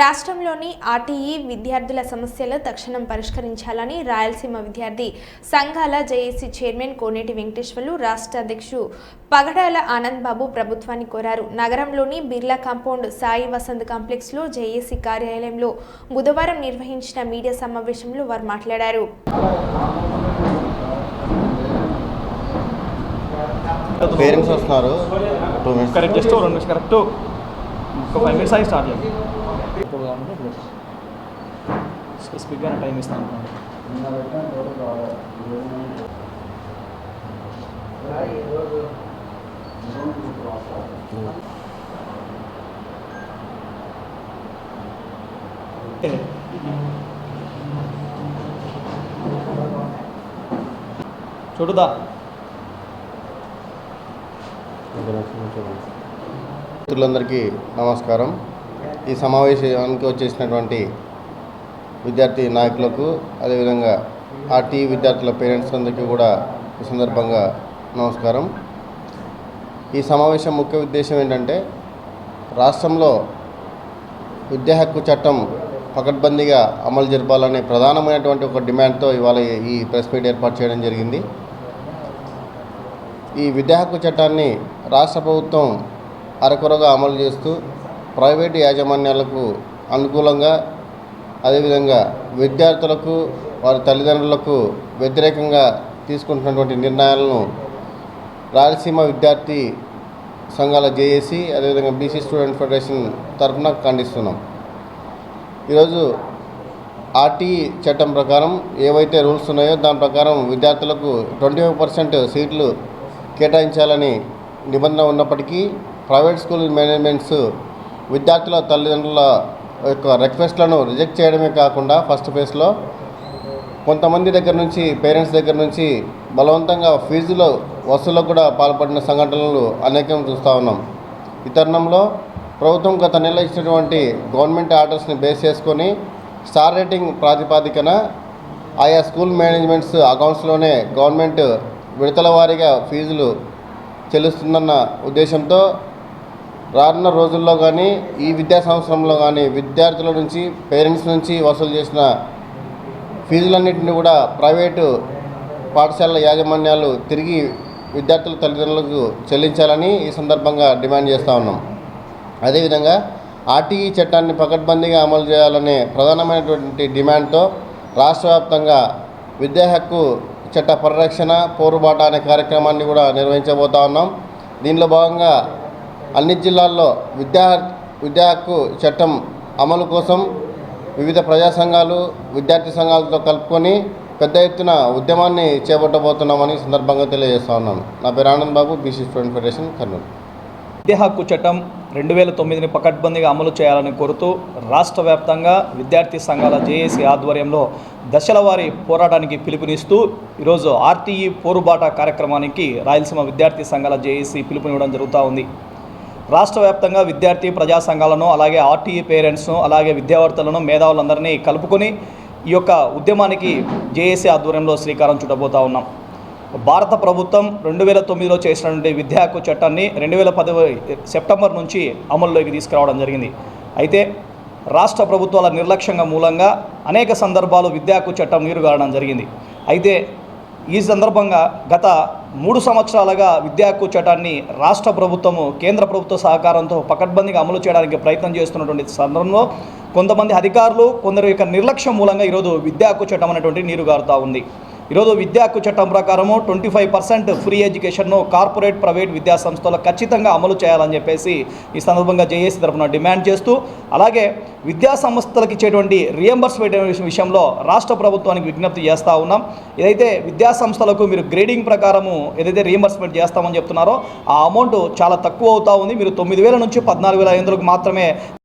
రాష్ట్రంలోని ఆర్టీఈ విద్యార్థుల సమస్యలు తక్షణం పరిష్కరించాలని రాయలసీమ విద్యార్థి సంఘాల జేఏసీ చైర్మన్ కోనేటి వెంకటేశ్వర్లు రాష్ట్ర అధ్యక్షుడు పగడాల ఆనంద్ బాబు ప్రభుత్వాన్ని కోరారు. నగరంలోని బిర్లా కాంపౌండ్ సాయి వసంత్ కాంప్లెక్స్లో జేఏసీ కార్యాలయంలో బుధవారం నిర్వహించిన మీడియా సమావేశంలో వారు మాట్లాడారు. పేరెంట్స్ వస్తున్నారు. కరెక్ట్ జస్ట్ రెండు నిమిషం కరెక్ట్ ఒక ఫైవ్ మినిట్స్ అయి స్టార్ట్ చేయండి ఇప్పుడు కావాలంటే ఇప్పుడు స్పెసిఫిక్గా టైం ఇస్తాను చూడుదా? మిత్రులందరికీ నమస్కారం. ఈ సమావేశానికి వచ్చేసినటువంటి విద్యార్థి నాయకులకు అదేవిధంగా ఆ టీ విద్యార్థుల పేరెంట్స్ అందరికీ కూడా ఈ సందర్భంగా నమస్కారం. ఈ సమావేశం ముఖ్య ఉద్దేశం ఏంటంటే రాష్ట్రంలో విద్యా హక్కు చట్టం పకడ్బందీగా అమలు జరపాలనే ప్రధానమైనటువంటి ఒక డిమాండ్తో ఇవాళ ఈ ప్రెస్ మీట్ ఏర్పాటు చేయడం జరిగింది. ఈ విద్యా హక్కు చట్టాన్ని రాష్ట్ర ప్రభుత్వం అరకొరగా అమలు చేస్తూ ప్రైవేటు యాజమాన్యాలకు అనుకూలంగా అదేవిధంగా విద్యార్థులకు వారి తల్లిదండ్రులకు వ్యతిరేకంగా తీసుకుంటున్నటువంటి నిర్ణయాలను రాయలసీమ విద్యార్థి సంఘాల జేఏసీ అదేవిధంగా బీసీ స్టూడెంట్ ఫెడరేషన్ తరఫున ఖండిస్తున్నాం. ఈరోజు ఆర్టీ చట్టం ప్రకారం ఏవైతే రూల్స్ ఉన్నాయో దాని ప్రకారం విద్యార్థులకు ట్వంటీ ఫైవ్ పర్సెంట్ సీట్లు కేటాయించాలని నిబంధన ఉన్నప్పటికీ ప్రైవేట్ స్కూల్ మేనేజ్మెంట్స్ విద్యార్థుల తల్లిదండ్రుల యొక్క రిక్వెస్ట్లను రిజెక్ట్ చేయడమే కాకుండా ఫస్ట్ ఫేజ్లో కొంతమంది దగ్గర నుంచి పేరెంట్స్ దగ్గర నుంచి బలవంతంగా ఫీజులో వసూలకు కూడా పాల్పడిన సంఘటనలు అనేకం చూస్తూ ఉన్నాం. ఈ తరుణంలో ప్రభుత్వం గత నెల ఇచ్చినటువంటి గవర్నమెంట్ ఆర్డర్స్ని బేస్ చేసుకొని స్టార్ రేటింగ్ ప్రాతిపాదికన ఆయా స్కూల్ మేనేజ్మెంట్స్ అకౌంట్స్లోనే గవర్నమెంట్ విడతల వారీగా ఫీజులు చెల్లిస్తుందన్న ఉద్దేశంతో రానున్న రోజుల్లో కానీ ఈ విద్యా సంవత్సరంలో కానీ విద్యార్థుల నుంచి పేరెంట్స్ నుంచి వసూలు చేసిన ఫీజులన్నింటినీ కూడా ప్రైవేటు పాఠశాలల యాజమాన్యాలు తిరిగి విద్యార్థుల తల్లిదండ్రులకు చెల్లించాలని ఈ సందర్భంగా డిమాండ్ చేస్తూ ఉన్నాం. అదేవిధంగా ఆర్టీఈ చట్టాన్ని పకడ్బందీగా అమలు చేయాలనే ప్రధానమైనటువంటి డిమాండ్తో రాష్ట్ర వ్యాప్తంగా విద్యా హక్కు చట్ట పరిరక్షణ పోరుబాట అనే కార్యక్రమాన్ని కూడా నిర్వహించబోతా ఉన్నాం. దీనిలో భాగంగా అన్ని జిల్లాల్లో విద్యా విద్యా హక్కు చట్టం అమలు కోసం వివిధ ప్రజా సంఘాలు విద్యార్థి సంఘాలతో కలుపుకొని పెద్ద ఎత్తున ఉద్యమాన్ని చేపట్టబోతున్నామని సందర్భంగా తెలియజేస్తా ఉన్నాను. నా పేరు Anand Babu BC student federation Kurnool. విద్యా హక్కు చట్టం రెండు వేల తొమ్మిదిని పకడ్బందీగా అమలు చేయాలని కోరుతూ రాష్ట్ర వ్యాప్తంగా విద్యార్థి సంఘాల జేఏసీ ఆధ్వర్యంలో దశల వారి పోరాటానికి పిలుపునిస్తూ ఈరోజు ఆర్టీఈ పోరుబాట కార్యక్రమానికి రాయలసీమ విద్యార్థి సంఘాల జేఏసీ పిలుపునివ్వడం జరుగుతూ ఉంది. రాష్ట్ర వ్యాప్తంగా విద్యార్థి ప్రజా సంఘాలను అలాగే ఆర్టీఈ పేరెంట్స్ను అలాగే విద్యావర్తలను మేధావులందరినీ కలుపుకొని ఈ యొక్క ఉద్యమానికి జేఏసీ ఆధ్వర్యంలో శ్రీకారం చుట్టబోతా ఉన్నాం. భారత ప్రభుత్వం రెండు వేల తొమ్మిదిలో చేసినటువంటి విద్యా హక్కు చట్టాన్ని రెండు వేల పది సెప్టెంబర్ నుంచి అమల్లోకి తీసుకురావడం జరిగింది. అయితే రాష్ట్ర ప్రభుత్వాల నిర్లక్ష్యంగా మూలంగా అనేక సందర్భాలు విద్యా హక్కు చట్టం నీరుగారడం జరిగింది. అయితే ఈ సందర్భంగా గత మూడు సంవత్సరాలుగా విద్యా హక్కు చట్టాన్ని రాష్ట్ర ప్రభుత్వము కేంద్ర ప్రభుత్వ సహకారంతో పకడ్బందీగా అమలు చేయడానికి ప్రయత్నం చేస్తున్నటువంటి సందర్భంలో కొంతమంది అధికారులు కొందరు యొక్క నిర్లక్ష్యం మూలంగా ఈరోజు విద్యా హక్కు చట్టం అనేటువంటి నీరుగారుతూ ఉంది. ఈరోజు విద్యా హక్కు చట్టం ప్రకారము ట్వంటీ ఫైవ్ పర్సెంట్ ఫ్రీ ఎడ్యుకేషన్ను కార్పొరేట్ ప్రైవేట్ విద్యా సంస్థలు ఖచ్చితంగా అమలు చేయాలని చెప్పేసి ఈ సందర్భంగా జేఏసీ తరఫున డిమాండ్ చేస్తూ అలాగే విద్యా సంస్థలకు ఇచ్చేటువంటి రియంబర్స్మెంట్ విషయంలో రాష్ట్ర ప్రభుత్వానికి విజ్ఞప్తి చేస్తూ ఉన్నాం. ఏదైతే విద్యా సంస్థలకు మీరు గ్రేడింగ్ ప్రకారము ఏదైతే రియంబర్స్మెంట్ చేస్తామని చెప్తున్నారో ఆ అమౌంట్ చాలా తక్కువ అవుతూ ఉంది. మీరు తొమ్మిది వేల నుంచి పద్నాలుగు వేల ఐదు మాత్రమే